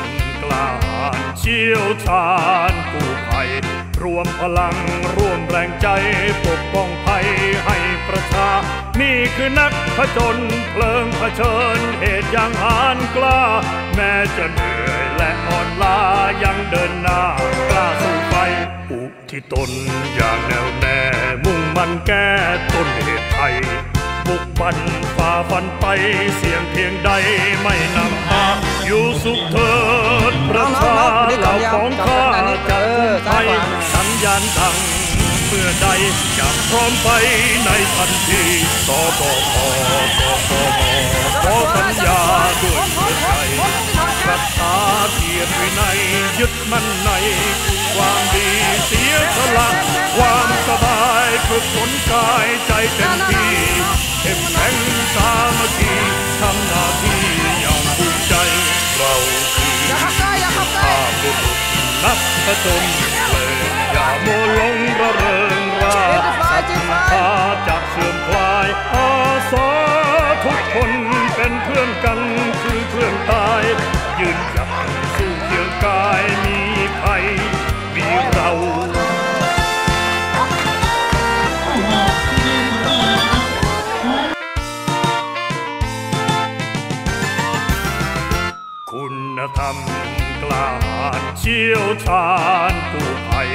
ำกลานเชี่ยวชาญกู้ภัยรวมพลังร่วมแรงใจปกป้องภัยให้ประชา นี่คือนักผจญเพลิงเผชิญเหตุอย่างหานกล้า แม้จะเหนื่อยและอ่อนล้ายังเดินหน้ากล้าสู้ไปอุทิศตนอย่างแน่วแน่มุ่งมันแก้ต้นเหตุภัยบุกบันฝ่าฟันไปเสียงเพียงใดไม่นำพา อยู่สุขเถิดประชาเหล่าของข้าจะคุ้มภัยสัญญาณดังเมื่อใดจะพร้อมไปในทันทีสบพกกมขอสัญญาด้วยหัวใจรักษาเกียรติวินัยยึดมั่นใน ความดีเสียสละความสบายฝึกฝนกายใจเต็มที่เข้มแข็งสามัคคีทำหน้าที่ ผจญเพลิงอย่ามัวลงระเริงราศรัทธาจะเสื่อมคลายอาสาทุกคนเป็นเพื่อนกันคือเพื่อนตาย ยืนหยัดสู้เคียงกายมีภัยมีเราคุณธรรม กล้าหาญเชี่ยวชาญกู้ภัย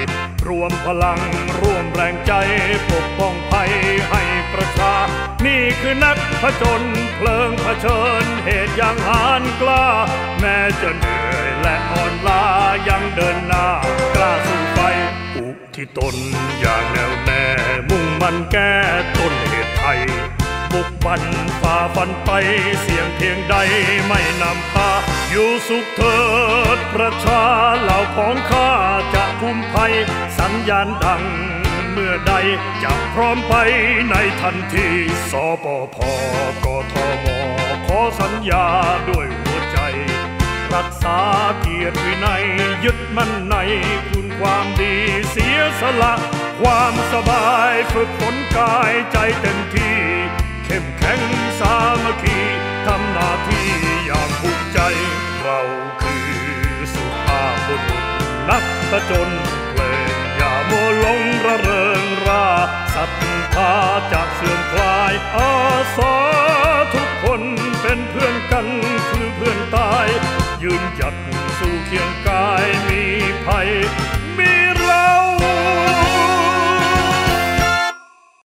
รวมพลังร่วมแรงใจปกป้องภัยให้ประชา นี่คือนักผจญเพลิงเผชิญเหตุอย่างหานกล้า แม้จะเหนื่อยและอ่อนล้ายังเดินหน้ากล้าสู้ไปอุทิศตนอย่างแน่วแน่มุ่งมันแก้ต้นเหตุภัย บุกบันฝ่าฟันไปเสียงเพียงใดไม่นำพาอยู่สุขเถิดประชาเหล่าของข้าจะคุ้มภัย สัญญาณดังเมื่อใดจะพร้อมไปในทันที สปพกทมขอสัญญาด้วยหัวใจ รักษาเกียรติวินัยยึดมั่นในคุณความดีเสียสละ ความสบายฝึกฝนกายใจเต็มที่ ภาพบุรุษนักผจนเพลงอย่ามัวลงระเริงราศรัทธาจะเสื่อมคลายอาสาทุกคนเป็นเพื่อนกันคือเพื่อนตาย ยืนหยัดสู้เคียงกายมีพ